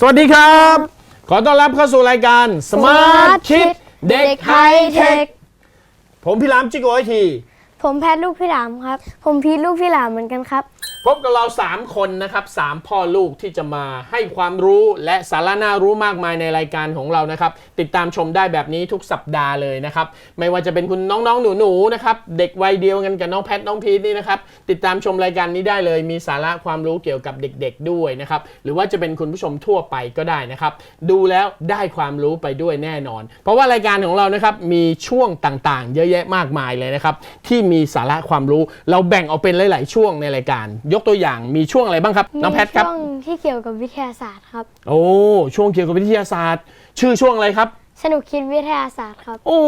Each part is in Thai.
สวัสดีครับ ขอต้อนรับเข้าสู่รายการ Smart Kid เด็กไฮเทค ผมพี่รามจิโกไอที ผมแพทย์ลูกพี่หลามครับ ผมพีทลูกพี่หลามเหมือนกันครับ พบกับเรา 3 คนนะครับ3พ่อลูกที่จะมาให้ความรู้และสาระน่ารู้มากมายในรายการของเรานะครับ ติดตามชมได้แบบนี้ทุกสัปดาห์เลยนะครับ ไม่ว่าจะเป็นคุณน้องๆ หนูๆนะครับ เด็กวัยเดียวกันกับน้องแพทน้องพีทนี่นะครับ ติดตามชมรายการนี้ได้เลย มีสาระความรู้เกี่ยวกับเด็กๆด้วยนะครับ หรือว่าจะเป็นคุณผู้ชมทั่วไปก็ได้นะครับ ดูแล้วได้ความรู้ไปด้วยแน่นอน เพราะว่ารายการของเรานะครับมีช่วงต่างๆ เยอะแยะมากมายเลยนะครับที่มีสาระความรู้เราแบ่งออกเป็นหลาย ๆ ช่วงในรายการยกตัวอย่างมีช่วงอะไรบ้างครับ น้องแพทครับมีช่วงที่เกี่ยวกับวิทยาศาสตร์ครับ โอ้ช่วงเกี่ยวกับวิทยาศาสตร์ ชื่อช่วงอะไรครับ สนุกคิดวิทยาศาสตร์ครับ โอ้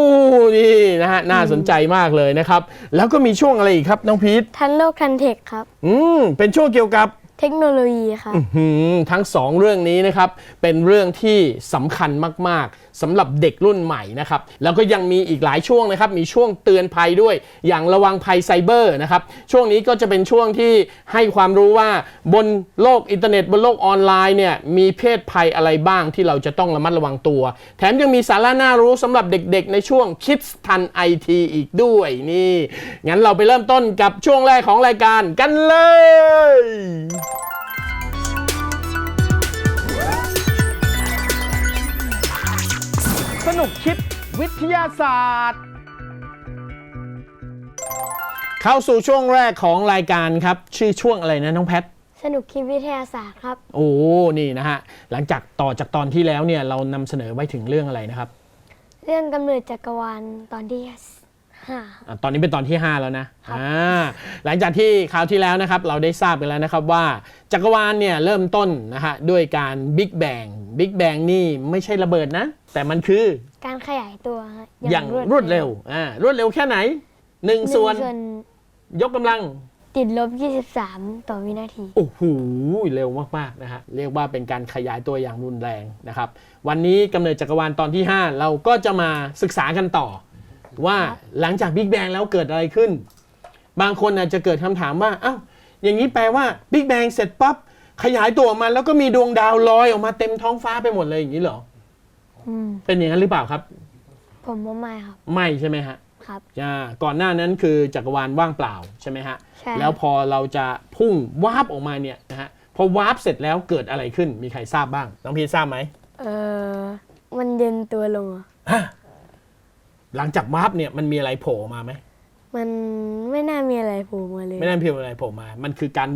นี่นะฮะน่าสนใจมากเลยนะครับ แล้วก็มีช่วงอะไรอีกครับน้องพีททันโลกทันเทคครับ อืมเป็นช่วงเกี่ยวกับเทคโนโลยีครับหืมทั้งสองเรื่องนี้นะครับ เป็นเรื่องที่สำคัญมาก ๆสำหรับเด็กรุ่นใหม่นะครับแล้วก็ยังมีอีกหลายช่วงนะครับมีช่วงเตือนภัยด้วยอย่างระวังภัยไซเบอร์นะครับช่วงนี้ก็จะเป็นช่วงที่ให้ความรู้ว่าบนโลกอินเทอร์เน็ต บนโลกออนไลน์เนี่ยมีเพศภัยอะไรบ้างที่เราจะต้องระมัดระวังตัว แถมยังมีสาระน่ารู้สำหรับเด็กๆ ในช่วงคิดทันไอทีอีกด้วยนี่งั้นเราไปเริ่มต้นกับช่วงแรกของรายการกันเลย สนุกคิดวิทยาศาสตร์ เข้าสู่ช่วงแรกของรายการครับ ชื่อช่วงอะไรนะน้องแพท สนุกคิดวิทยาศาสตร์ครับ โอ้ นี่นะฮะ หลังจากต่อจากตอนที่แล้วเนี่ยเรานำเสนอไว้ถึงเรื่องอะไรนะครับ เรื่องกำเนิดจักรวาลตอนที่ ห้าอะตอนนี้เป็นตอนที่ 5 แล้วนะอ่าหลังจากที่คราวที่แล้วนะครับเราได้ทราบไปแล้วนะครับว่าจักรวาลเนี่ยเริ่มต้นนะฮะด้วยการบิ๊กแบงบิ๊กแบงนี่ไม่ใช่ระเบิดนะ แต่มันคือการขยายตัวฮะอย่างรวดเร็วอ่ารวดเร็วแค่ไหน หนึ่งหนึ่งส่วนส่วนยกกำลัง ติดลบ 23 ต่อวินาที โอ้โหเร็วมากๆนะฮะเรียกว่าเป็นการขยายตัวอย่างรุนแรงนะครับ วันนี้กำเนิดจักรวาลตอนที่ 5 เราก็จะมาศึกษากันต่อ ว่าหลังจากบิ๊กแบงแล้วเกิดอะไรขึ้น บางคนอาจจะเกิดคำถามว่าเอ้าอย่างนี้แปลว่าบิ๊กแบงเสร็จปั๊บขยายตัวออกมาแล้วก็มีดวงดาวลอยออกมาเต็มท้องฟ้าไปหมดเลยอย่างนี้เหรออืมเป็นอย่างนั้นหรือเปล่าครับ ผมว่าไม่ครับ ไม่ใช่ไหมฮะครับ อ่าก่อนหน้านั้นคือจักรวาลว่างเปล่าใช่ไหมฮะใช่ แล้วพอเราจะพุ่งวาร์ปออกมาเนี่ยนะฮะพอวาร์ปเสร็จแล้วเกิดอะไรขึ้นมีใครทราบบ้างน้องพีททราบไหมเออมันเย็นตัวลงอะฮะ หลังจากวาร์ปเนี่ยมันมีอะไรโผล่ออกมาไหมมันไม่น่ามีอะไรโผล่มาเลย ไม่ได้เพียงอะไรโผล่มา มันคือการ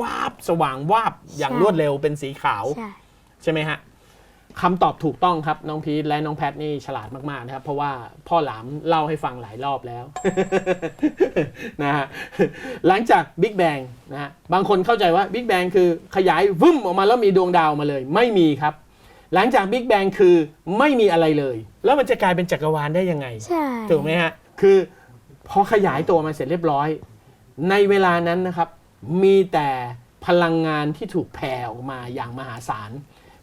วาบสว่างวาบอย่างใช่รวดเร็วเป็นสีขาว ใช่ ใช่ไหมฮะคำตอบถูกต้องครับ น้องพีทและน้องแพทนี่ฉลาดมาก ๆ นะครับ เพราะว่าพ่อหลามเล่าให้ฟังหลายรอบแล้ว นะฮะหลังจากบิ๊กแบงนะฮะบางคนเข้าใจว่าบิ๊กแบงคือขยายวึ่มออกมาแล้วมีดวงดาวมาเลย ไม่มีครับ หลังจากบิ๊กแบงคือไม่มีอะไรเลย แล้วมันจะกลายเป็นจักรวาลได้ยังไง ใช่ ถูกไหมฮะ คือพอขยายตัวมาเสร็จเรียบร้อย ในเวลานั้นนะครับ มีแต่พลังงานที่ถูกแผ่ออกมาอย่างมหาศาล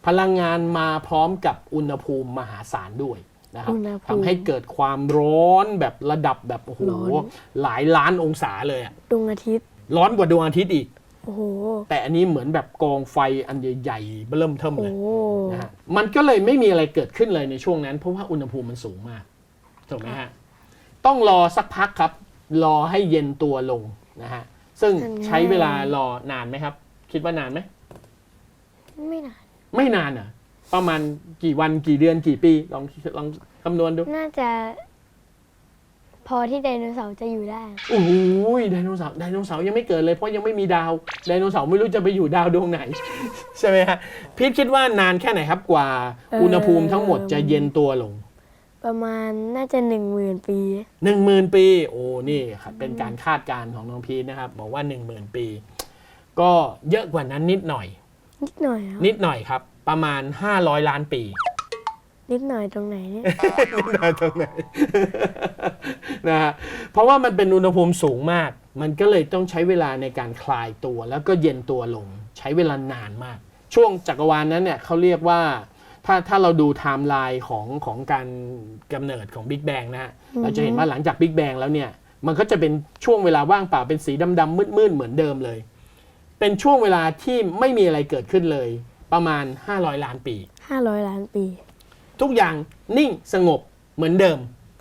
พลังงานมาพร้อมกับอุณหภูมิมหาศาลด้วยนะครับอุณหภูมิทำให้เกิดความร้อนแบบระดับแบบโอ้โหร้อน หลายล้านองศาเลยอะดวงอาทิตย์ ร้อนกว่าดวงอาทิตย์อีก โอ้โหแต่อันนี้เหมือนแบบกองไฟอันใหญ่ๆเริ่มเทิมโอ้เลยโหนะฮะมันก็เลยไม่มีอะไรเกิดขึ้นเลยในช่วงนั้น เพราะว่าอุณหภูมิมันสูงมากถูกไหมฮะต้องรอสักพักครับ รอให้เย็นตัวลงนะฮะซึ่งใช้เวลารอนานไหมครับ คิดว่านานไหมไม่นาน ไม่นานอะ ประมาณกี่วันกี่เดือนกี่ปี ลองลองคำนวณดู น่าจะ พอที่ไดโนเสาร์จะอยู่ได้ โอ้โหไดโนเสาร์ไดโนเสาร์ยังไม่เกิดเลยเพราะยังไม่มีดาวไดโนเสาร์ไม่รู้จะไปอยู่ดาวดวงไหน ใช่ไหมฮะพีทคิดว่านานแค่ไหนครับกว่าเอ่ออุอุณหภูมิทั้งหมดจะเย็นตัวลง ประมาณน่าจะหนึ่งหมื่นปีหนึ่งหมื่นปี โอ้นี่ครับเป็นการคาดการณ์ของน้องพีทนะครับ บอกว่าหนึ่งหมื่นปี ก็เยอะกว่านั้นนิดหน่อย นิดหน่อยครับนิดหน่อยครับ ประมาณ500ล้านปี นิดหน่อยตรงไหนเนี่ยนิดหน่อยตรงไหน นะฮะเพราะว่ามันเป็นอุณหภูมิสูงมาก มันก็เลยต้องใช้เวลาในการคลายตัว แล้วก็เย็นตัวลง ใช้เวลานานมาก ช่วงจักรวาลนั้นเนี่ยเขาเรียกว่า ถ้าถ้าเราดูไทม์ไลน์ของของการกำเนิดของบิ๊กแบงนะฮะเราจะเห็นว่าหลังจากบิ๊กแบงแล้วเนี่ย มันก็จะเป็นช่วงเวลาว่างเปล่าเป็นสีดำๆมืดๆเหมือนเดิมเลย เป็นช่วงเวลาที่ไม่มีอะไรเกิดขึ้นเลย ประมาณ 500 ล้านปี ห้าร้อยล้านปี ทุกอย่างนิ่งสงบเหมือนเดิม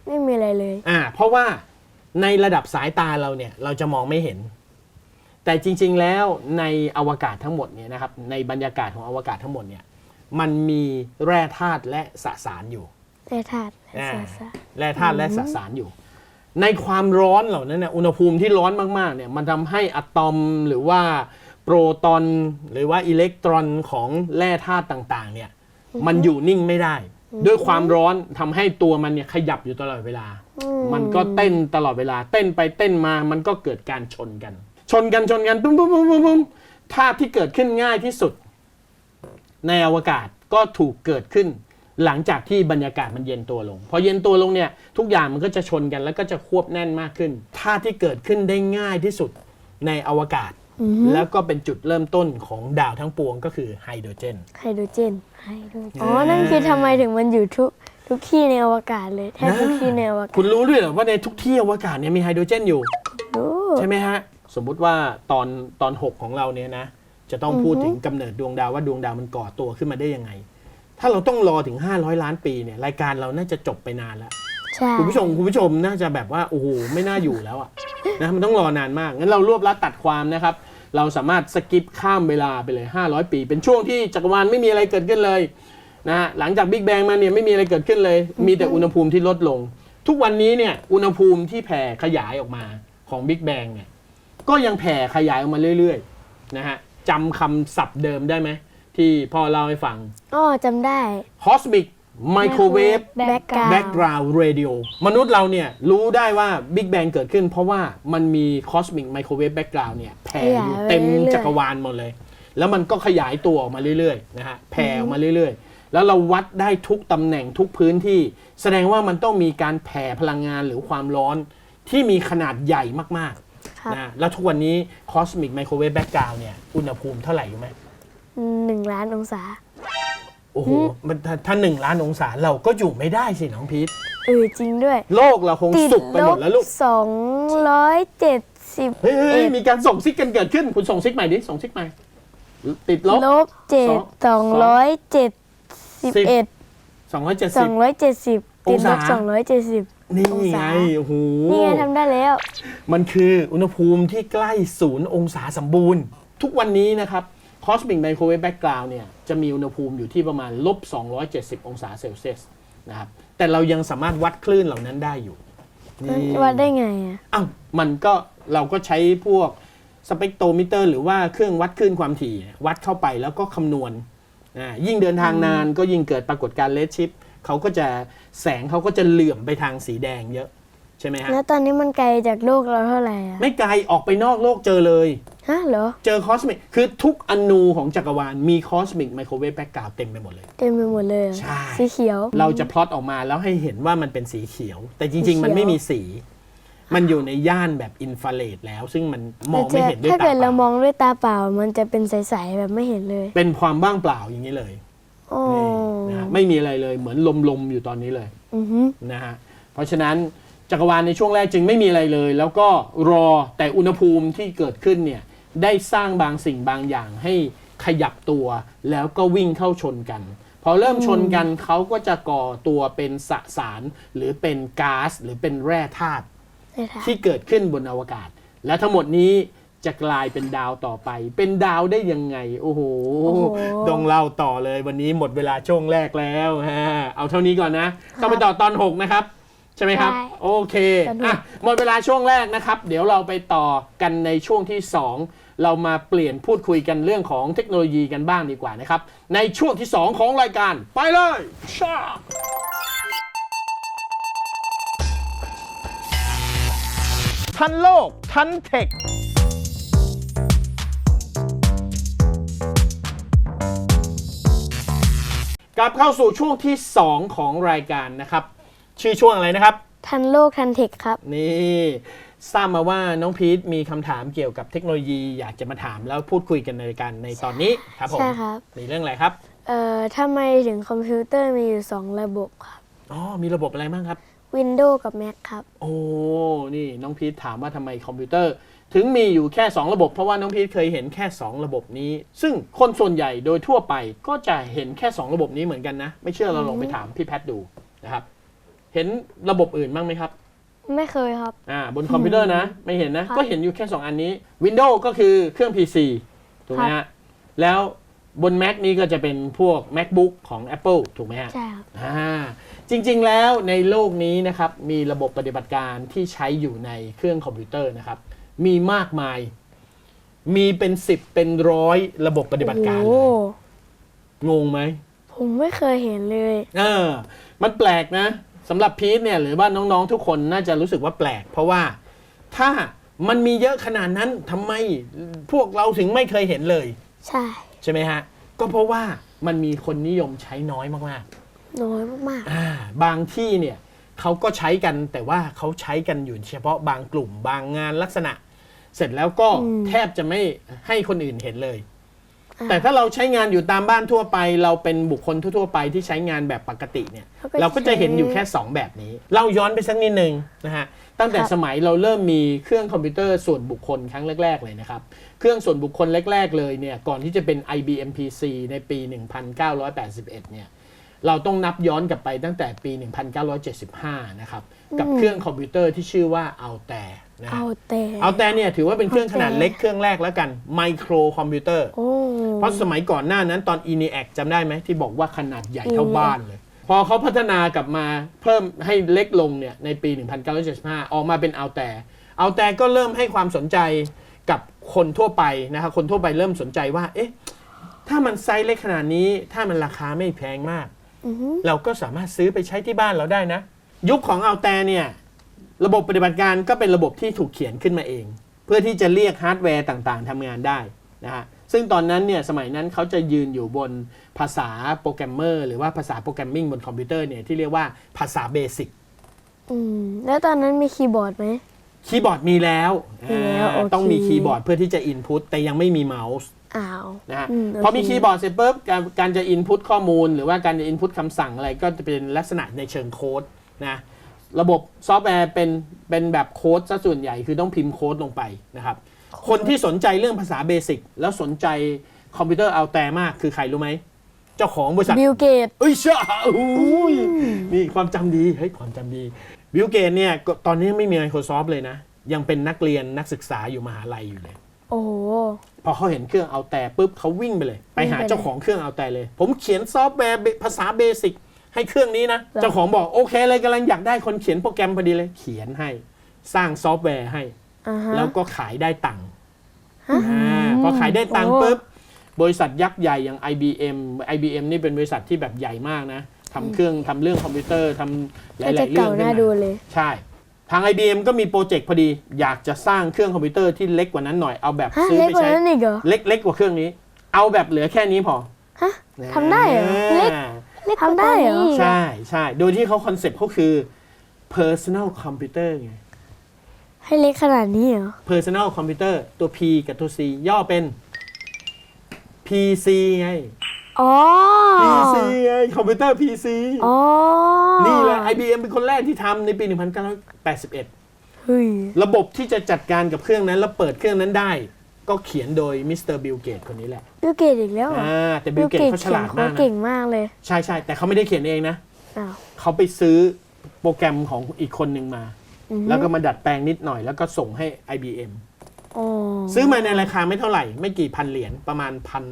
ไม่มีอะไรเลย อ่า เพราะว่าในระดับสายตาเราเนี่ยเราจะมองไม่เห็น แต่จริง ๆ แล้วในอวกาศทั้งหมดเนี่ยนะครับ ในบรรยากาศของอวกาศทั้งหมดเนี่ยมันมีแร่ธาตุและสสารอยู่แต่ธาตุและอ่าสาสารแร่ธาตุและสสารอยู่ ในความร้อนเหล่านั้นเนี่ยอุณหภูมิที่ร้อนมากๆเนี่ยมันทำให้อะตอมหรือว่าโปรตอนหรือว่าอิเล็กตรอนของแร่ธาตุต่างๆเนี่ยมันอยู่นิ่งไม่ได้ ด้วยความร้อนทำให้ตัวมันเนี่ยขยับอยู่ตลอดเวลาอืมันก็เต้นตลอดเวลา เต้นไปเต้นมามันก็เกิดการชนกัน ชนกันชนกันปุ้มปุ้มปุ้มปุ้มปุ้มภาพที่เกิดขึ้นง่ายที่สุด ในอวกาศก็ถูกเกิดขึ้น หลังจากที่บรรยากาศมันเย็นตัวลง พอเย็นตัวลงเนี่ย ทุกอย่างมันก็จะชนกันแล้วก็จะควบแน่นมากขึ้นธาตุที่เกิดขึ้นได้ง่ายที่สุดในอวกาศ อือฮึแล้วก็เป็นจุดเริ่มต้นของดาวทั้งปวงก็คือไฮโดรเจน ไฮโดรเจน ไฮโดรเจน อ๋อ นั่นคือทำไมถึงมันอยู่ทุกทุกที่ในอวกาศเลย แทบทุกที่ในอวกาศคุณรู้ด้วยเหรอว่าในทุกที่อวกาศเนี่ยมีไฮโดรเจนอยู่รู้ใช่ไหมฮะ สมมุติว่าตอนตอน 6 ของเราเนี่ยนะ จะต้องพูดถึงกำเนิดดวงดาวว่าดวงดาวมันก่อตัวขึ้นมาได้ยังไง ถ้าเราต้องรอถึง 500 ล้านปีเนี่ยรายการเราน่าจะจบไปนานแล้วใช่คุณผู้ชมคุณผู้ชมน่าจะแบบว่าโอ้โหไม่น่าอยู่แล้วอะนะมันต้องรอนานมากงั้นเรารวบลัดตัดความนะครับ เราสามารถสกิปข้ามเวลาไปเลย 500 ปี เป็นช่วงที่จักรวาลไม่มีอะไรเกิดขึ้นเลยนะฮะหลังจากบิ๊กแบงมาเนี่ยไม่มีอะไรเกิดขึ้นเลย มีแต่อุณหภูมิที่ลดลง ทุกวันนี้เนี่ยอุณหภูมิที่แผ่ขยายออกมาของบิ๊กแบงเนี่ยก็ยังแผ่ขยายออกมาเรื่อยๆนะฮะจำคำศัพท์เดิมได้ไหมที่พ่อเล่าให้ฟังอ๋อจำได้ cosmic microwave Background background radio มนุษย์เราเนี่ยรู้ได้ว่า Big Bang เกิดขึ้น เพราะว่ามันมี cosmic microwave background เนี่ยแผ่อยู่เต็มจักรวาลหมดเลย แล้วมันก็ขยายตัวออกมาเรื่อยๆนะฮะแผ่ออกมาเรื่อยๆ แล้วเราวัดได้ทุกตำแหน่งทุกพื้นที่ แสดงว่ามันต้องมีการแผ่พลังงานหรือความร้อนที่มีขนาดใหญ่มากครับๆนะแล้วทุกวันนี้ cosmic microwave background เนี่ยอุณหภูมิเท่าไหร่รู้ไหมหนึ่งล้านองศา โอ้โหมันถ้าถ้าหนึ่งล้านองศาเราก็อยู่ไม่ได้สิน้องพีทเออจริงด้วย โลกเราคงติดสุกไปลหมบดแล้วลูกสองร้อยเจ็ดสิบเฮ้ยเฮ้ยเอ็เฮ้ยดมีการส่งซิกกันเกิดขึ้น คุณส่งซิกใหม่ดิส่งซิกใหม่ ติดลบ ลบเจ็ดสองร้อยเจ็ดสิบเอ็ดส270องร้อยเจ็ดสิบติดลบองศา สองร้อยเจ็ดสิบ นี่องไงศา โอ้โห นี่ไงทำได้แล้ว มันคืออุณหภูมิที่ใกล้ศูนย์องศาสมบูรณ์ ทุกวันนี้นะครับ Cosmic Microwave Background เนี่ยจะมีอุณหภูมิอยู่ที่ประมาณลบ270 องศาเซลเซียสนะครับแต่เรายังสามารถวัดคลื่นเหล่านั้นได้อยู่นี่วัดได้ไงอะอ้าวมันก็เราก็ใช้พวกสเปกโทรมิเตอร์ หรือว่าเครื่องวัดคลื่นความถี่เนี่ยวัดเข้าไปแล้วก็คำนวณอ่ายิ่งเดินทางนานก็ยิ่งเกิดปรากฏการณ์เลดชิปเขาก็จะแสงเขาก็จะเหลื่อมไปทางสีแดงเยอะ ใช่ไหมฮะ แล้วตอนนี้มันไกลจากโลกเราเท่าไหร่อะไม่ไกลออกไปนอกโลกเจอเลย ฮะเหรอ เจอคอสมิกคือทุกอนูของจักรวาลมีคอสมิกไมโครเวฟแบ็กกราวเต็มไปหมดเลย เต็มไปหมดเลยเหรอใช่ สีเขียว เราจะพลอตออกมาแล้วให้เห็นว่ามันเป็นสีเขียว แต่จสีริงเขียวๆมันไม่มีสี มันอยู่ในย่านแบบอินฟราเรดแล้ว ซึ่งมันมองไม่เห็นด้วยถ้าตาเกิดเปเรามล่าองด้วยตาเปล่า มันจะเป็นใสๆแบบไม่เห็นเลยเป็นความว่างเปล่าอย่างนี้เลยโอ้นี่นะฮะไม่มีอะไรเลยเหมือนลมๆอยู่ตอนนี้เลย อือฮึนะฮะเพราะฉะนั้น จักรวาลในช่วงแรกจึงไม่มีอะไรเลย แล้วก็รอแต่อุณหภูมิที่เกิดขึ้นเนี่ยได้สร้างบางสิ่งบางอย่างให้ขยับตัว แล้วก็วิ่งเข้าชนกัน พอเริ่มชนกันเขาก็จะก่อตัวเป็นสสาร หรือเป็นก๊าซหรือเป็นแร่ธาตุได้ค่ะที่เกิดขึ้นบนอวกาศ และทั้งหมดนี้จะกลายเป็นดาวต่อไป เป็นดาวได้ยังไงโอ้โหโอ้โหต้องเล่าต่อเลยวันนี้หมดเวลาช่วงแรกแล้วฮะเอาเท่านี้ก่อนนะต้องไปต่อตอน 6 นะครับใช่ไหมครับโอเคอะหมดเวลาช่วงแรกนะครับ เดี๋ยวเราไปต่อกันในช่วงที่ 2 เรามาเปลี่ยนพูดคุยกันเรื่องของเทคโนโลยีกันบ้างดีกว่านะครับ ในช่วงที่ 2 ของรายการ ไปเลยชาทันโลก ทันเทค กลับเข้าสู่ช่วงที่ 2 ของรายการนะครับ ชื่อช่วงอะไรนะครับ ทันโลกทันเทคครับ นี่ทราบมาว่าน้องพีทมีคำถามเกี่ยวกับเทคโนโลยีอยากจะมาถามแล้วพูดคุยกันในรายการในตอนนี้ครับผมใช่ครับ มีเรื่องอะไรครับเอ่อทำไมถึงคอมพิวเตอร์มีอยู่ 2 ระบบครับ อ๋อมีระบบอะไรบ้างครับ Windows กับ Mac ครับ โอ้นี่น้องพีทถามว่าทำไมคอมพิวเตอร์ ถึงมีอยู่แค่ 2 ระบบ เพราะว่าน้องพีทเคยเห็นแค่ 2 ระบบนี้ ซึ่งคนส่วนใหญ่โดยทั่วไปก็จะเห็นแค่ 2 ระบบนี้เหมือนกันนะ ไม่เชื่อเราลองไปถามพี่แพทย์ดูนะครับ เห็นระบบอื่นบ้างไหมครับ ไม่เคยครับ อ่าบนคอมพิวเตอร์นะ ไม่เห็นนะครับก็เห็นอยู่แค่ 2 อันนี้ Windows ก็คือเครื่อง PC ถูกไหมครัฮะบแล้วบน Mac นี่ก็จะเป็นพวก MacBook ของ Apple ถูกไหมฮะ ใช่ครับ อ่าจริงๆ แล้วในโลกนี้นะครับมีระบบปฏิบัติการที่ใช้อยู่ในเครื่องคอมพิวเตอร์นะครับ มีมากมาย มีเป็น 10 เป็นร้อยระบบปฏิบัติการเลโอ้ยงงไหมผมไม่เคยเห็นเลย เออมันแปลกนะ สำหรับพีทเนี่ยหรือว่าน้องๆทุกคนน่าจะรู้สึกว่าแปลก เพราะว่าถ้ามันมีเยอะขนาดนั้นทำไมพวกเราถึงไม่เคยเห็นเลย ใช่ ใช่ไหมฮะ ก็เพราะว่ามันมีคนนิยมใช้น้อยมากๆน้อยมากอ่าบางที่เนี่ยเขาก็ใช้กันแต่ว่าเขาใช้กันอยู่เฉพาะบางกลุ่มบางงานลักษณะ เสร็จแล้วก็แทบจะไม่ให้คนอื่นเห็นเลย แต่ถ้าเราใช้งานอยู่ตามบ้านทั่วไป เราเป็นบุคคลทั่วๆไปที่ใช้งานแบบปกติเนี่ย เราก็จะเห็นอยู่แค่ 2 แบบนี้ เราย้อนไปสักนิดนึงนะฮะตั้งแต่สมัยเราเริ่มมีเครื่องคอมพิวเตอร์ส่วนบุคคลครั้งแรก ๆ เลยนะครับ เครื่องส่วนบุคคลแรก ๆ เลยเนี่ยก่อนที่จะเป็น IBM PC ในปี 1981 เนี่ยเราต้องนับย้อนกลับไปตั้งแต่ปี 1975 นะครับ กับเครื่องคอมพิวเตอร์ที่ชื่อว่า Altair นะๆฮะเอาแต่ Altair เนี่ยถือว่าเป็นเครื่องขนาด Altair เล็กเครื่องแรกแล้วกันไมโครคอมพิวเตอร์ โอ้ เพราะสมัยก่อนหน้านั้นตอน ENIAC จำได้ไหมที่บอกว่าขนาดใหญ่เท่า ENIAC บ้านเลย พอเขาพัฒนากลับมาเพิ่มให้เล็กลงเนี่ยในปี 1975 ออกมาเป็นเอาแต่เอาแต่ก็เริ่มให้ความสนใจกับคนทั่วไปนะครับคนทั่วไปเริ่มสนใจว่า เอ๊ะ ถ้ามันไซส์เล็กขนาดนี้ ถ้ามันราคาไม่แพงมาก อือหือ เราก็สามารถซื้อไปใช้ที่บ้านเราได้นะ ยุคของเอาแต่เนี่ย ระบบปฏิบัติการก็เป็นระบบที่ถูกเขียนขึ้นมาเอง เพื่อที่จะเรียกฮาร์ดแวร์ต่างๆทำงานได้นะฮะซึ่งตอนนั้นเนี่ยสมัยนั้นเขาจะยืนอยู่บนภาษาโปรแกรมเมอร์หรือว่าภาษาโปรแกรมมิ่งบนคอมพิวเตอร์เนี่ยที่เรียกว่าภาษาเบสิกอืมแล้วตอนนั้นมีคีย์บอร์ดไหมคีย์บอร์ดมีแล้วมีแล้วอ่าโอเคต้องมีคีย์บอร์ดเพื่อที่จะอินพุตแต่ยังไม่มีเมาส์อ้าวนะฮะอืมพอมีโอเคคีย์บอร์ดเสร็จปุ๊บการการจะอินพุตข้อมูล หรือว่าการจะอินพุตคำสั่งอะไรก็จะเป็นลักษณะในเชิงโค้ดนะ ระบบซอฟต์แวร์เป็นเป็นแบบโค้ดซะส่วนใหญ่คือต้องพิมพ์โค้ดลงไปนะครับ คนที่สนใจเรื่องภาษาเบสิกแล้วสนใจคอมพิวเตอร์เอาแต่มากคือใครรู้ไหม เจ้าของบริษัทบิลเกตเอ้ยเชื่ออุ้ยนี่ความจำดีเฮ้ยความจำดีบิลเกตเนี่ยก็ตอนนี้ไม่มี Microsoft เลยนะ ยังเป็นนักเรียนนักศึกษาอยู่มหาลัยอยู่เลยโอ้โหพอเขาเห็นเครื่องเอาแต่ปุ๊บเขาวิ่งไปเลย ไปหาวิ่งไปเลยเจ้าของเครื่องเอาแต่เลย ผมเขียนซอฟต์แวร์เบภาษาเบสิก ให้เครื่องนี้นะหรอเจ้าของบอกโอเคเลยกำลังอยากได้คนเขียนโปรแกรมพอดีเลย เขียนให้ สร้างซอฟต์แวร์ให้ อ่าฮะ แล้วก็ขายได้ตังค์ฮะอ่าพอขายได้ตังค์โอ้ ปุ๊บบริษัทยักษ์ใหญ่อย่าง IBM IBM นี่เป็นบริษัทที่แบบใหญ่มากนะทำเครื่องทำเรื่องคอมพิวเตอร์ทำหก็ลาจะยๆเรื่อเก่างหขึ้นน้ามา ดูเลย ใช่ ทาง IBM ก็มีโปรเจกต์พอดี อยากจะสร้างเครื่องคอมพิวเตอร์ที่เล็กกว่านั้นหน่อย เอาแบบฮะซื้อเล็กไปกว่าใช้ นั้นอีกเหรอ เล็กเล็กกว่าเครื่องนี้ เอาแบบเหลือแค่นี้พอฮะทำได้เหรอ เล็ก ทำได้เหรอใช่ใช่โดยที่เขาคอนเซ็ปต์เขาคือ personal computer ไง ให้เล็กขนาดนี้เหรอ personal computer ตัว P กับตัว C ย่อเป็น PC ไง อ๋อ PC ไงคอมพิวเตอร์ PC อ๋อนี่แหละ IBM เป็นคนแรกที่ทำในปี 1981 เฮ้ย ระบบที่จะจัดการกับเครื่องนั้น แล้วเปิดเครื่องนั้นได้ ก็เขียนโดยมิสเตอร์บิลเกตคนนี้แหละบิลเกตอีกแล้วเหรออ่าแต่บิลเกตเขาฉเขียลานดโค้มาดกเก่นะงมากเลย ใช่ใช่แต่เขาไม่ได้เขียนเองนะอ้าวเขาไปซื้อโปรแกรมของอีกคนหนึ่งมา อือฮึแล้วก็มาดัดแปลงนิดหน่อย แล้วก็ส่งให้ IBM อ๋อซื้อมาในราคาไม่เท่าไหร่ ไม่กี่พันเหรียญประมาณพัน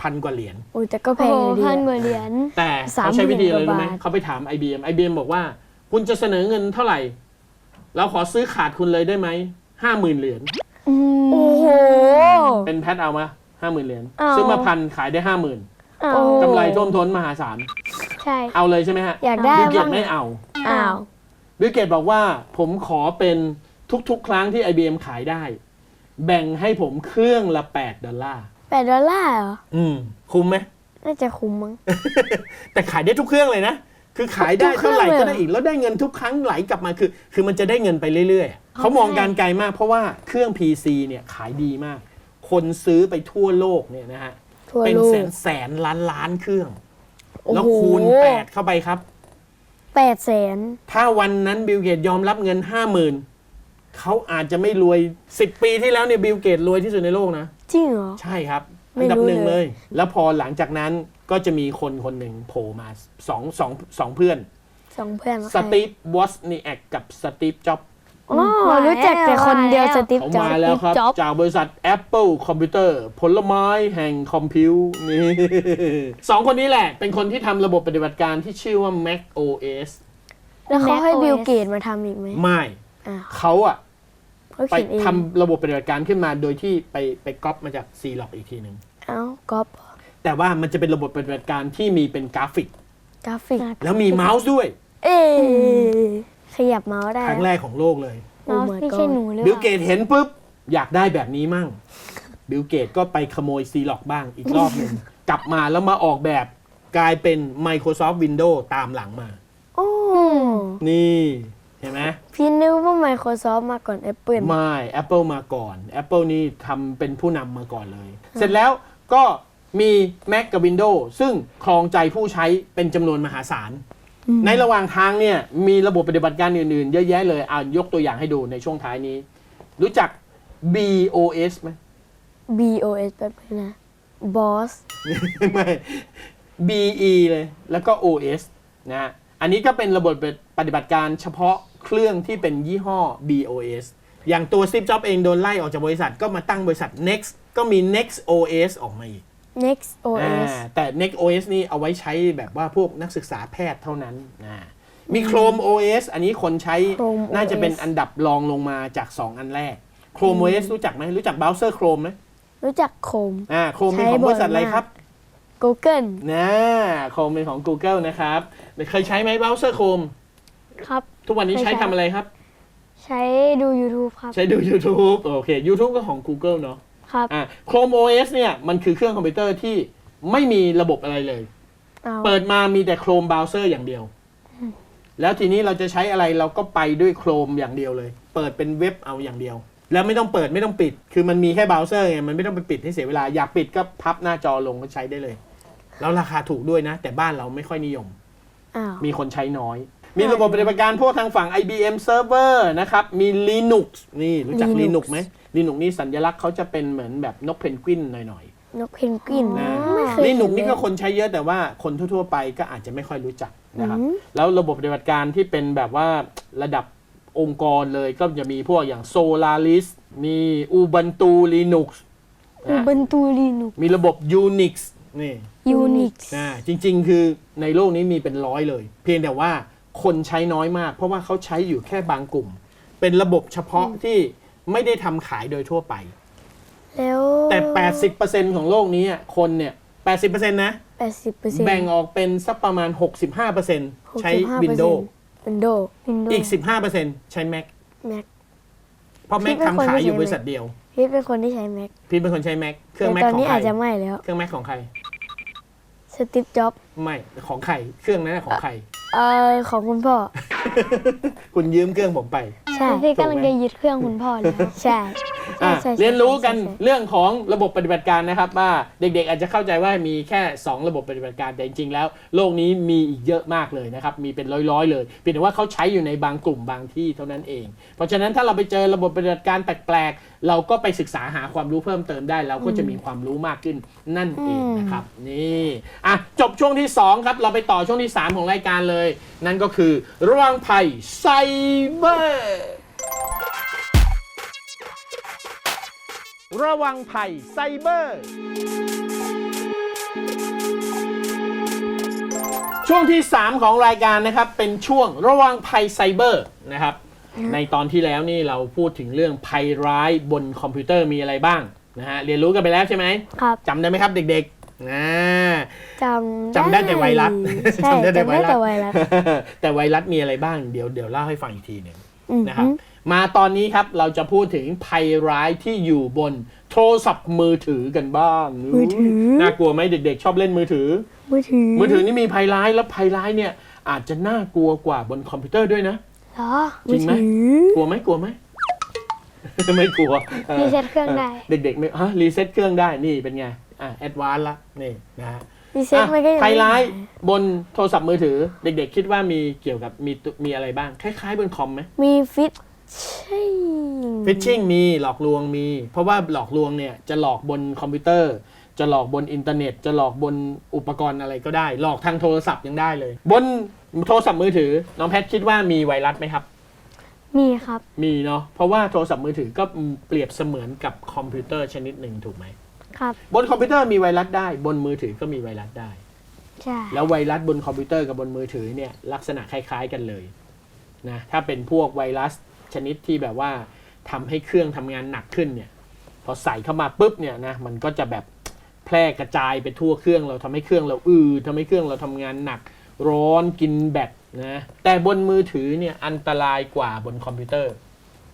พันกว่าเหรียญ โอ้ยแต่ก็แพโอ้งโหอยู่ดีพันอะ กว่าเหรียญแต่สามเขาใช้วิธีอะไรรู้ไหมหมื่นกว่าบาทเขาไปถาม IBM IBM บอกว่า คุณจะเสนอเงินเท่าไหร่ เราขอซื้อขาดคุณเลยได้ไหมห้าหมื่นเหรียญ โอ้โห เป็นแพทเอามาห้าหมื่นเหรียญเอา ซื้อมาพันขายได้ห้าหมื่นอ้าวโอ้ กำไรท่วมท้นมหาศาล ใช่ เอาเลยใช่ไหมฮะอยากได้บิลเกตบ้างไม่เอา อ้าว บิลเกตบอกว่าผมขอเป็นทุกๆ ครั้งที่ IBM ขายได้ แบ่งให้ผมเครื่องละ 8 ดอลลาร์แปดดอลลาร์เหรอ อืม คุ้มไหม น่าจะคุ้มมั้ง แต่ขายได้ทุกเครื่องเลยนะ คือขายได้ทุกเครื่เท่าองไหร่เลยเหรอก็ได้อีก แล้วได้เงินทุกครั้งไหลกลับมาคือ คือมันจะได้เงินไปเรื่อยๆเขามองการไกลมากเพราะว่าเครื่อง PC เนี่ยขายดีมาก คนซื้อไปทั่วโลกเนี่ยนะฮะทั่วเป็นโลแสกนแสนล้านล้านเครื่องโอ้แล้วโหคูณ8เข้าไปครับแปดแสนถ้าวันนั้นบิลเกตยอมรับเงิน50,000เขาอาจจะไม่รวย10ปีที่แล้วเนี่ยบิลเกตรวยที่สุดในโลกนะ จริงเหรอ ใช่ครับไม่อันดับรู้หนึ่งเลยเลย แล้วพอหลังจากนั้น ก็จะมีคนคนหนึ่งโผล่มาสองสองสองเพื่อนสองเพื่อนสตีฟวอสนีแอกกับสตีฟจ็อบอ๋อรู้จักแต่คนเดียวสติปเขาจ็อบมาแล้วครับจ็อบจากบริษัท Apple Computer ผลไม้แห่งคอมพิวนี่สองคนนี้แหละ เป็นคนที่ทำระบบปฏิบัติการที่ชื่อว่า Mac OS แล้วเขาให้ Mac OS บิลเกตมาทำอีกไหมไม่อ่าเขาอะเขาไปเขียนเองทำระบบปฏิบัติการขึ้นมาโดยที่ไปไปก๊อปมาจาก C l o g อีกทีหนึ่งเอ้าก๊อป แต่ว่ามันจะเป็นระบบปฏิบัติการที่มีเป็นกราฟิก กราฟิก แล้วมีเมาส์ด้วย เอ๊ขยับเมาส์ได้ครั้งแรกของโลกเลยโอ้เมาส์ my ไม่ใช่ god หนูหรือบิลเปเกล่าตเห็นปุ๊บ อยากได้แบบนี้มั่งบิลเกตก็ไปขโมย C l o g บ้างอีกรอบหนึ่งกลับมาแล้วมาออกแบบกลายเป็น Microsoft Windows ตามหลังมา โอ้นี่เห็นไหมพี่นึกว่า Microsoft มาก่อน Apple ไม่ Apple มาก่อน Apple นี่ทำเป็นผู้นำมาก่อนเลย เสร็จแล้วก็ มี Mac กับ Windows ซึ่งครองใจผู้ใช้เป็นจำนวนมหาศาล ในระหว่างทางเนี่ยมีระบบปฏิบัติการอื่นๆ เยอะแยะเลยอ่ายกตัวอย่างให้ดูในช่วงท้ายนี้ รู้จัก BOS ไหม BOS แป๊บนึงนะ Boss ไม่ BE เลยแล้วก็ OS นะฮะอันนี้ก็เป็นระบบปฏิบัติการเฉพาะเครื่องที่เป็นยี่ห้อ BOS อย่างตัว Steve Jobs เองโดนไล่ออกจากบริษัทก็มาตั้งบริษัท Next ก็มี Next OS ออกมาอีก Next อ่ OS าแต่ Next OS นี่เอาไว้ใช้แบบว่าพวกนักศึกษาแพทย์เท่านั้นอ่ามี Chrome OS อันนี้คนใช้ Chrome น่าจะเป็น OS อันดับรองลงมาจาก 2 อันแรก Chrome OS รู้จักไหมรู้จักเบราว์เซอร์ Chrome ไหมรู้จักโคม อ่า Chrome เป็นใช้ของบริษัทอะไรบ่อยมากครับ Google นะโคมเป็นของ Google นะครับ เคยใช้ไหมเบราว์เซอร์โคมครับ ทุกวันนี้เคยใช้ใช้ ทำอะไรครับ ใช้ดู YouTube ครับ ใช้ดู YouTube โอเค YouTube ก็ของ Google เนาะ ครับ อ่า Chrome OS เนี่ยมันคือเครื่องคอมพิวเตอร์ที่ไม่มีระบบอะไรเลยเอาเปิดมามีแต่ Chrome Browser อย่างเดียว แล้วทีนี้เราจะใช้อะไรเราก็ไปด้วย Chrome อย่างเดียวเลย เปิดเป็นเว็บเอาอย่างเดียว แล้วไม่ต้องเปิดไม่ต้องปิด คือมันมีแค่เบราว์เซอร์ไงมันไม่ต้องไปปิดให้เสียเวลา อยากปิดก็พับหน้าจอลงก็ใช้ได้เลย แล้วราคาถูกด้วยนะ แต่บ้านเราไม่ค่อยนิยม อ้าว มีคนใช้น้อย มีระบบปฏิบัติการพวกทางฝั่ง IBM Server นะครับ มี Linux นี่รู้จัก Linux ไหม Linux นี่สัญลักษณ์เขาจะเป็นเหมือนแบบนกเพนกวินหน่อยนกเพนกวินๆนะไม่เคย Linux เห็นี่เลยก็คนใช้เยอะแต่ว่าคนทั่วๆไปก็อาจจะไม่ค่อยรู้จักนะครับอืมแล้วระบบปฏิบัติการที่เป็นแบบว่าระดับองค์กรเลยก็จะมีพวกอย่าง Solaris มี Ubuntu Linux อูนะบันตูลีนุมีระบบ Unix นี่ ยูนิคอ่าจริงๆ คือในโลกนี้มีเป็นร้อยเลย เพียงแต่ว่าคนใช้น้อยมาก เพราะว่าเขาใช้อยู่แค่บางกลุ่ม เป็นระบบเฉพาะที่ ไม่ได้ทำขายโดยทั่วไป แล้วแต่ 80%ของโลกนี้อะคนเนี่ย80%นะ แปดสิบเปอร์เซ็นต์แบ่งออกเป็นสักประมาณ 65%ใช้ Windows Windows อีก 15%ใช้ Mac Mac เพราะพี่ Mac เป็นคนทำขายอยู่ที่ใช้บริษัทเดียว พี่เป็นคนที่ใช้ Mac พี่เป็นคนใช้ Mac เครื่อง แต่ Mac ตอนของนี้ใครอาจจะไม่แล้วเครื่อง Mac ของใคร สติปจ็อบไม่ของใคร เครื่องนั้นนะของใคร เอ่อของคุณพ่อ คุณยืมเครื่องผมไป ใช่ พี่กำลังจะยึดเครื่องคุณพ่อแล้ว ใช่ อะใช่ใช่เรียนรู้กันใช่ใช่ เรื่องของระบบปฏิบัติการนะครับ ว่าเด็กๆ อาจจะเข้าใจว่ามีแค่ 2 ระบบปฏิบัติการแต่จริงๆแล้ว โลกนี้มีอีกเยอะมากเลยนะครับ มีเป็นร้อยๆ เลยเพียงแต่ว่าเขาใช้อยู่ในบางกลุ่มบางที่เท่านั้นเอง เพราะฉะนั้นถ้าเราไปเจอระบบปฏิบัติการแปลกๆ เราก็ไปศึกษาหาความรู้เพิ่มเติมได้ เราก็จะมีความรู้มากขึ้นนั่นเองนะครับนี่อะจบช่วงที่2ครับเราไปต่อช่วงที่3ของรายการเลย นั่นก็คือระวังภัยไซเบอร์ ระวังภัยไซเบอร์ ช่วงที่ 3 ของรายการนะครับ เป็นช่วงระวังภัยไซเบอร์นะครับ ในตอนที่แล้วนี่เราพูดถึงเรื่องภัยร้ายบนคอมพิวเตอร์มีอะไรบ้างนะฮะเรียนรู้กันไปแล้วใช่ไหมครับจำได้ไหมครับเด็กๆนะจำจำได้แต่ไวรัสใช่จำได้แต่จำได้แต่ไวไวรัรัสสแต่ไวรัสมีอะไรบ้างเดี๋ยวเดี๋ยวเล่าให้ฟังอีกทีหนึ่งอือฮึนะครับ มาตอนนี้ครับเราจะพูดถึงภัยร้ายที่อยู่บนโทรศัพท์มือถือกันบ้างมือถือน่ากลัวไหมเด็กๆ ชอบเล่นมือถือ มือถือ มือถือนี่มีภัยร้ายแล้วภัยร้ายเนี่ย อาจจะน่ากลัวกว่าบนคอมพิวเตอร์ด้วยนะเหรอจริงไหมถือกลัวไหมกลัวไหมไม่กลัวออรีเซ็ตเครื่องได้ เด็กๆไม่ฮะรีเซ็ตเครื่องได้นี่เป็นไงอะแอดวานซ์ละนี่นะฮะรีเซ็ตมันก็ยังภัยไม่ร้ายหบนโทรศัพท์มือถือ เด็ก ๆ คิดว่ามีเกี่ยวกับมีตุมีอะไรบ้าง คล้าย ๆ บนคอมไหมมีฟิต ชิ่งฟิชชิงมีหลอกลวงมี เพราะว่าหลอกลวงเนี่ยจะหลอกบนคอมพิวเตอร์ จะหลอกบนอินเทอร์เน็ต จะหลอกบนอุปกรณ์อะไรก็ได้ หลอกทางโทรศัพท์ยังได้เลย บนโทรศัพท์มือถือ น้องแพทคิดว่ามีไวรัสไหมครับ มีครับ มีเนาะเพราะว่าโทรศัพท์มือถือก็เปรียบเสมือนกับคอมพิวเตอร์ชนิดหนึ่งถูกไหมครับ บนคอมพิวเตอร์มีไวรัสได้ บนมือถือก็มีไวรัสได้ ใช่ แล้วไวรัสบนคอมพิวเตอร์กับบนมือถือเนี่ยลักษณะคล้าย ๆกันเลยนะถ้าเป็นพวกไวรัส ชนิดที่แบบว่าทำให้เครื่องทำงานหนักขึ้นเนี่ย พอใส่เข้ามาปุ๊บเนี่ยนะมันก็จะแบบแพร่กระจายไปทั่วเครื่องเราทำให้เครื่องเราอืดทำให้เครื่องเราทำงานหนัก ร้อนกินแบตนะแต่บนมือถือเนี่ยอันตรายกว่าบนคอมพิวเตอร์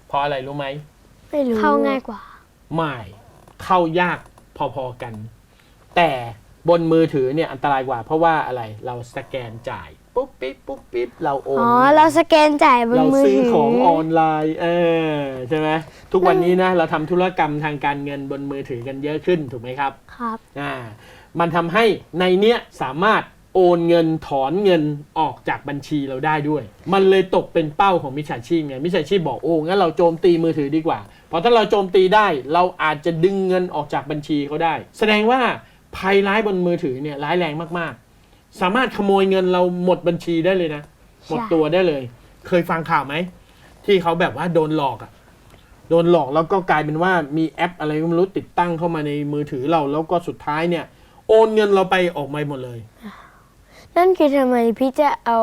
เพราะอะไรรู้ไหมไม่รู้เข้าง่ายกว่า ไม่ เข้ายากพอๆกัน แต่บนมือถือเนี่ยอันตรายกว่าเพราะว่าอะไรเราสแกนจ่าย ปุ๊บปิ๊บปุ๊บปิ๊บเราโอน อ๋อ เราสแกนจ่ายบนเรามือซื้อถือ ของออนไลน์เออใช่ไหมทุกวันนี้นะเราทำธุรกรรมทางการเงินบนมือถือกันเยอะขึ้นถูกไหมครับครับ อ่ามันทำให้ในเนี้ยสามารถโอนเงินถอนเงินออกจากบัญชีเราได้ด้วย มันเลยตกเป็นเป้าของมิจฉาชีพไงมิจฉาชีพบอกโอ้งั้นเราโจมตีมือถือดีกว่าเพราะถ้าเราโจมตีได้เราอาจจะดึงเงินออกจากบัญชีเขาได้ แสดงว่าภัยร้ายบนมือถือเนี่ยร้ายแรงมากๆ สามารถขโมยเงินเราหมดบัญชีได้เลยนะ หมดตัวได้เลย เคยฟังข่าวไหม ที่เขาแบบว่าโดนหลอกอะโดนหลอกแล้วก็กลายเป็นว่ามีแอปอะไรก็ไม่รู้ติดตั้งเข้ามาในมือถือเรา แล้วก็สุดท้ายเนี่ย โอนเงินเราไปออกมาหมดเลย นั่นคือทำไมพี่จะเอา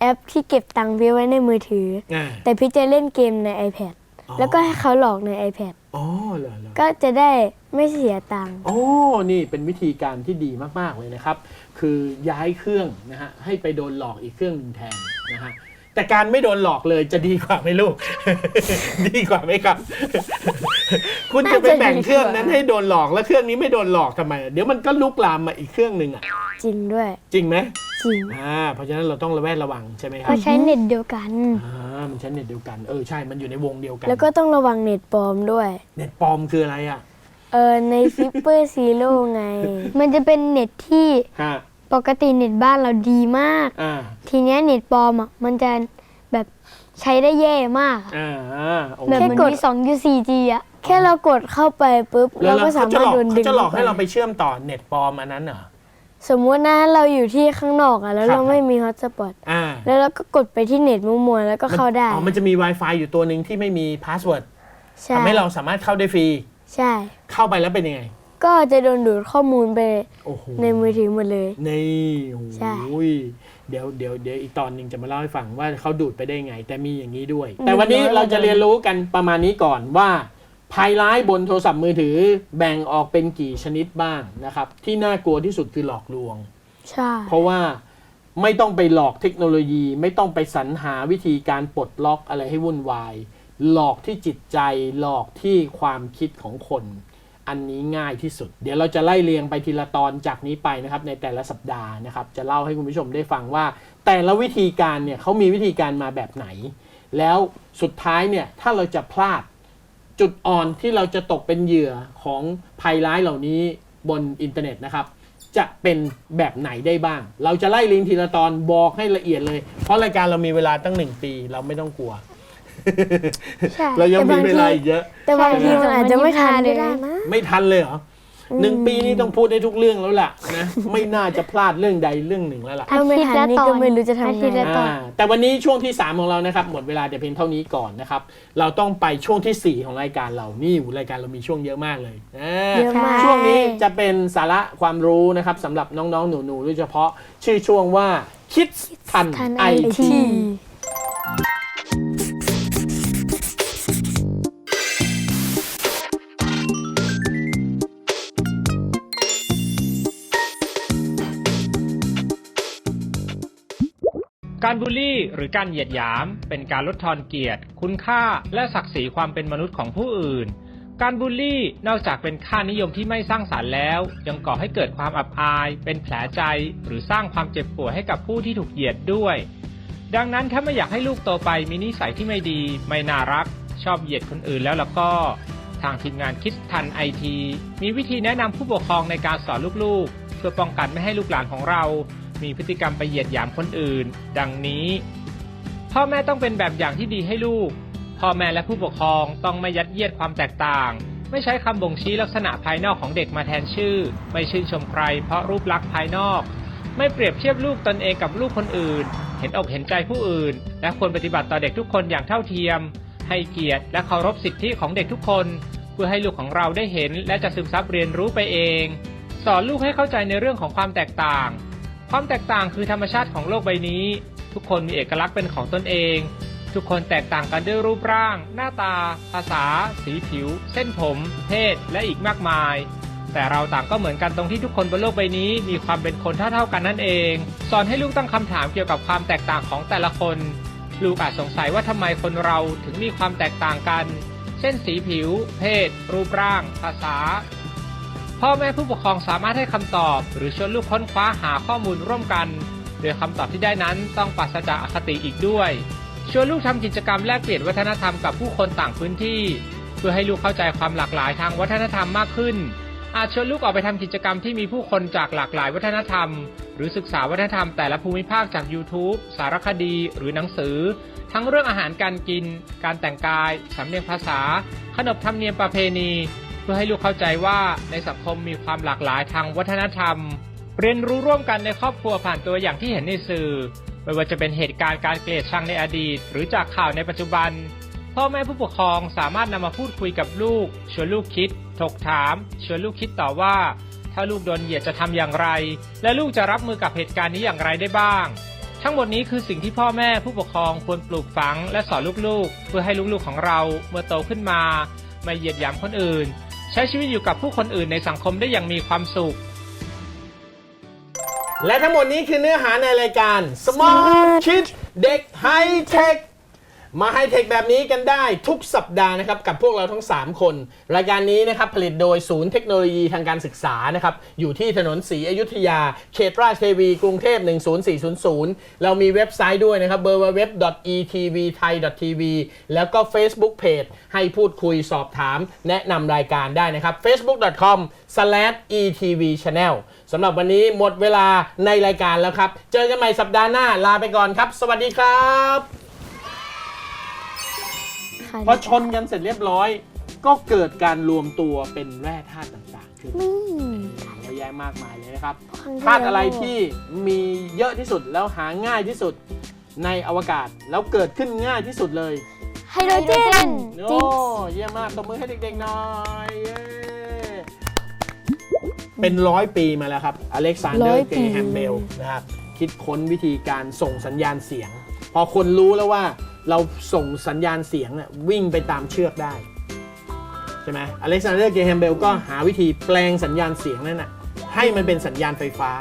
แอปที่เก็บตังค์พี่ไว้ในมือถืออ่าแต่พี่จะเล่นเกมใน iPad อ๋อแล้วก็ให้เขาหลอกใน iPad อ๋อเหรอเหรอ ก็จะได้ไม่เสียตังค์ โอ้ นี่เป็นวิธีการที่ดีมาก ๆ เลยนะครับ คือย้ายเครื่องนะฮะให้ไปโดนหลอกอีกเครื่องหนึ่งแทนนะฮะแต่การไม่โดนหลอกเลยจะดีกว่าไหมลูก ดีกว่าไหมครับ คุณจะไปแบ่งเครื่องนั้นให้โดนหลอกแล้วเครื่องนี้ไม่โดนหลอกทำไม เดี๋ยวมันก็ลุกลามมาอีกเครื่องหนึ่งอะจริงด้วย จริงไหมจริงอ่าเพราะฉะนั้นเราต้องระแวดระวังใช่ไหมคเพรับราะใช้เน็ตเดียวกันอ่ามันใช้เน็ตเดียวกันเออใช่มันอยู่ในวงเดียวกัน แล้วก็ต้องระวังเน็ตปลอมด้วย เน็ตปลอมคืออะไรอะ เออในฟิปเปอร์ซีโร่ไง มันจะเป็นเน็ตที่ฮะปกติเน็ตบ้านเราดีมาก อ่าทีเนี้ยเน็ตปลอมอะมันจะแบบใช้ได้แย่มากอะอ่าอ่าโอเค แบบเหมือนมีสองยูสี่จีอะ แค่เรากดเข้าไปปุ๊บแล้วเราก็สาเขาจะมารหถลอกโดนดึเขางจะหลอกข้ให้เราไปไปเชื่อมต่อเน็ตปลอมอันนั้นเหรอ สมมุตินะเราอยู่ที่ข้างนอกอะแล้วครับ เราไม่มีฮอตสปอตอ่าแล้วเราก็กดไปที่เน็ตมั่วๆแล้วก็เข้าได้ อ๋อมันจะมี Wi-Fi อยู่ตัวหนึ่งที่ไม่มีพาสเวิร์ดใช่ทำให้เราสามารถเข้าได้ฟรี ใช่ เข้าไปแล้วเป็นยังไง ก็จะโดนดูดข้อมูลไปโอ้โห ในมือถือหมดเลย นี่โอ้โหใช่เดี๋ยวเดี๋ยวเดี๋ยวอีกตอนหนึ่งจะมาเล่าให้ฟังว่าเขาดูดไปได้ไง แต่มีอย่างนี้ด้วยอืมแต่วันนี้น้อยเราจะกว่าเดิมเรียนรู้กันประมาณนี้ก่อนว่า ภัยร้ายบนโทรศัพท์มือถือแบ่งออกเป็นกี่ชนิดบ้างนะครับ ที่น่ากลัวที่สุดคือหลอกลวง ใช่ เพราะว่าไม่ต้องไปหลอกเทคโนโลยี ไม่ต้องไปสรรหาวิธีการปลดล็อกอะไรให้วุ่นวาย หลอกที่จิตใจหลอกที่ความคิดของคน อันนี้ง่ายที่สุด เดี๋ยวเราจะไล่เรียงไปทีละตอนจากนี้ไปนะครับ ในแต่ละสัปดาห์นะครับ จะเล่าให้คุณผู้ชมได้ฟังว่า แต่ละวิธีการเนี่ยเขามีวิธีการมาแบบไหน แล้วสุดท้ายเนี่ยถ้าเราจะพลาดจุดอ่อนที่เราจะตกเป็นเหยื่อของภัยร้ายเหล่านี้บนอินเทอร์เน็ตนะครับ จะเป็นแบบไหนได้บ้าง เราจะไล่ลิงทีละตอนบอกให้ละเอียดเลย เพราะรายการเรามีเวลาตั้งหนึ่งปี เราไม่ต้องกลัว ใช่เรายังมีแต่บางที เวลาอีกเยอะ แต่บางทีมันอาจจะไม่ทันก็ได้นะไม่ทันเลยเหรอหนึ่งปีนี่ต้องพูดได้ทุกเรื่องแล้วล่ะนะ ไม่น่าจะพลาดเรื่องใดเรื่องหนึ่งแล้วล่ะ ถ้าไม่ทันนี่ก็ไม่รู้จะทำอาทิตย์ไงละตอนอ่าแต่วันนี้ช่วงที่ 3 ของเรานะครับ หมดเวลาแต่เพียงเท่านี้ก่อนนะครับ เราต้องไปช่วงทีสี่ 4 ของรายการเรานี่รายการเรามีช่วงเยอะมากเลยอ่าเยอะมาก ช่วงนี้จะเป็นสาระความรู้นะครับสำหรับน้องๆ หนูๆโดยเฉพาะ ชื่อช่วงว่าคิดทันทันไอไอที ที การบูลลี่หรือการเหยียดหยาม เป็นการลดทอนเกียรติ คุณค่า และศักดิ์ศรีความเป็นมนุษย์ของผู้อื่น การบูลลี่นอกจากเป็นค่านิยมที่ไม่สร้างสารรค์แล้ว ยังก่อให้เกิดความอับอาย เป็นแผลใจ หรือสร้างความเจ็บปวดให้กับผู้ที่ถูกเหยียดด้วย ดังนั้นถ้าไม่อยากให้ลูกโตไปมีนิสัยที่ไม่ดี ไม่น่ารัก ชอบเหยียดคนอื่นแล้วแล้วก็ทางทีมงานคิดทันไอทีมีวิธีแนะนำผู้ปกครองในการสอนลูกๆ เพื่อป้องกันไม่ให้ลูกหลานของเรา มีพฤติกรรมไปเหยียดหยามคนอื่น ดังนี้ พ่อแม่ต้องเป็นแบบอย่างที่ดีให้ลูก พ่อแม่และผู้ปกครองต้องไม่ยัดเยียดความแตกต่าง ไม่ใช้คำบ่งชี้ลักษณะภายนอกของเด็กมาแทนชื่อ ไม่ชื่นชมใคร เพราะรูปลักษณ์ภายนอก ไม่เปรียบเทียบลูกตนเองกับลูกคนอื่น เห็นอกเห็นใจผู้อื่น และควรปฏิบัติต่อเด็กทุกคนอย่างเท่าเทียม ให้เกียรติและเคารพสิทธิของเด็กทุกคน เพื่อให้ลูกของเราได้เห็น และจะซึมซับเรียนรู้ไปเอง สอนลูกให้เข้าใจในเรื่องของความแตกต่าง ความแตกต่างคือธรรมชาติของโลกใบนี้ ทุกคนมีเอกลักษณ์เป็นของตนเอง ทุกคนแตกต่างกันด้วยรูปร่าง หน้าตา ภาษา สีผิว เส้นผม เพศ และอีกมากมาย แต่เราต่างก็เหมือนกันตรงที่ทุกคนบนโลกใบนี้มีความเป็นคนเท่าๆกันนั่นเอง สอนให้ลูกตั้งคำถามเกี่ยวกับความแตกต่างของแต่ละคน ลูกอาจสงสัยว่าทำไมคนเราถึงมีความแตกต่างกัน เช่นสีผิว เพศ รูปร่าง ภาษา พ่อแม่ผู้ปกครองสามารถให้คำตอบ หรือชวนลูกค้นคว้าหาข้อมูลร่วมกัน โดยคำตอบที่ได้นั้นต้องปราศจากอคติอีกด้วยชวนลูกทำกิจกรรมแลกเปลี่ยนวัฒนธรรมกับผู้คนต่างพื้นที่ เพื่อให้ลูกเข้าใจความหลากหลายทางวัฒนธรรมมากขึ้น อาจชวนลูกออกไปทำกิจกรรมที่มีผู้คนจากหลากหลายวัฒนธรรม หรือศึกษาวัฒนธรรมแต่ละภูมิภาคจาก YouTube สารคดี หรือหนังสือ ทั้งเรื่องอาหารการกิน การแต่งกาย สำเนียงภาษา ขนบธรรมเนียมประเพณี พื่อให้ลูกเข้าใจว่าในสังคมมีความหลากหลายทางวัฒนธรรม เรียนรู้ร่วมกันในครอบครัวผ่านตัวอย่างที่เห็นในสื่อ ไม่ว่าจะเป็นเหตุการณ์การเกลียดชังในอดีต หรือจากข่าวในปัจจุบัน พ่อแม่ผู้ปกครองสามารถนำมาพูดคุยกับลูก ชวนลูกคิด ถกถาม ชวนลูกคิดต่อว่า ถ้าลูกโดนเหยียดจะทำอย่างไร และลูกจะรับมือกับเหตุการณ์นี้อย่างไรได้บ้างทั้งหมดนี้คือสิ่งที่พ่อแม่ผู้ปกครองควรปลูกฝังและสอนลูกๆ เพื่อให้ลูกๆของเราเมื่อโตขึ้นมา ไม่เหยียดหยามคนอื่น ช้ชีวิตอยู่กับผู้คนอื่นในสังคมได้อย่างมีความสุข และทั้งหมดนี้คือเนื้อหาในรายการ Smart Kids เด็กไฮเทค มาไฮเทคแบบนี้กันได้ทุกสัปดาห์นะครับกับพวกเราทั้ง 3 คน รายการนี้นะครับผลิตโดยศูนย์เทคโนโลยีทางการศึกษานะครับอยู่ที่ถนนศรีอยุธยา เขตราชเทวี กรุงเทพ 10400 เรามีเว็บไซต์ด้วยนะครับ www.etvthai.tv แล้วก็ Facebook Page ให้พูดคุยสอบถาม แนะนำรายการได้นะครับ facebook.com/etvchannel สำหรับวันนี้หมดเวลาในรายการแล้วครับ เจอกันใหม่สัปดาห์หน้าลาไปก่อนครับ สวัสดีครับ ค่ะ พอชนกันเสร็จเรียบร้อย ก็เกิดการรวมตัวเป็นแร่ธาตุต่างๆขึ้นอืมเยอะแยะมากมายเลยนะครับครั้งที่ธาตุอะไรแล้วที่มีเยอะที่สุดแล้วหาง่ายที่สุดในอวกาศแล้วเกิดขึ้นง่ายที่สุดเลยไฮโดรเจนโอ้เยี่ยมมากตบมือให้เด็กๆหน่อยเย้เป็นร้อยปีมาแล้วครับ อเล็กซานเดอร์ เกรแฮมเบลนะครับคิดค้นวิธีการส่งสัญญาณเสียง พอคนรู้แล้วว่าเราส่งสัญญาณเสียงน่ะวิ่งไปตามเชือกได้ ใช่ไหมอเล็กซานเดอร์เกรแฮมเบลก็หาวิธีแปลงสัญญาณเสียงนั่นน่ะให้มันเป็นสัญญาณไฟฟ้า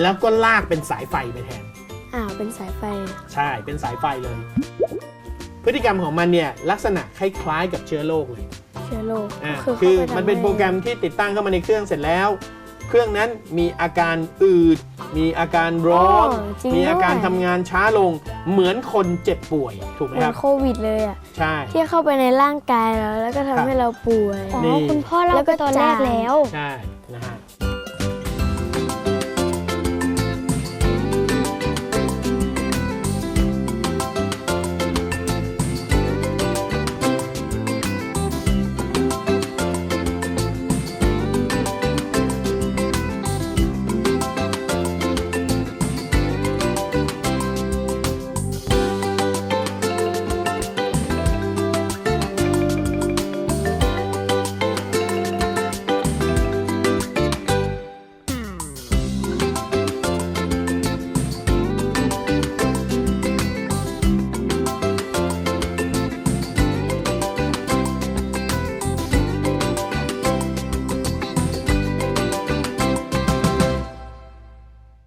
แล้วก็ลากเป็นสายไฟไปแทน อ่าวเป็นสายไฟ ใช่เป็นสายไฟเลย พฤติกรรมของมันเนี่ยลักษณะคล้ายๆกับเชื้อโรคเลย เชื้อโรคอ่าก็คือข้าไทำมันเป็นให้โปรแกรมที่ติดตั้งเข้ามาในเครื่องเสร็จแล้ว เครื่องนั้นมีอาการอืด มีอาการร้อนจริงมีอาการด้วย ทำงานช้าลง เหมือนคนเจ็บป่วย ถูกไหมเหมืคอรันบโควิดเลยอะ ใช่ ที่เข้าไปในร่างกายเราแล้วก็ทำให้เราป่วยนี่ คุณพ่อเราแล้วก็ไปตอนแรกจางแล้ว ใช่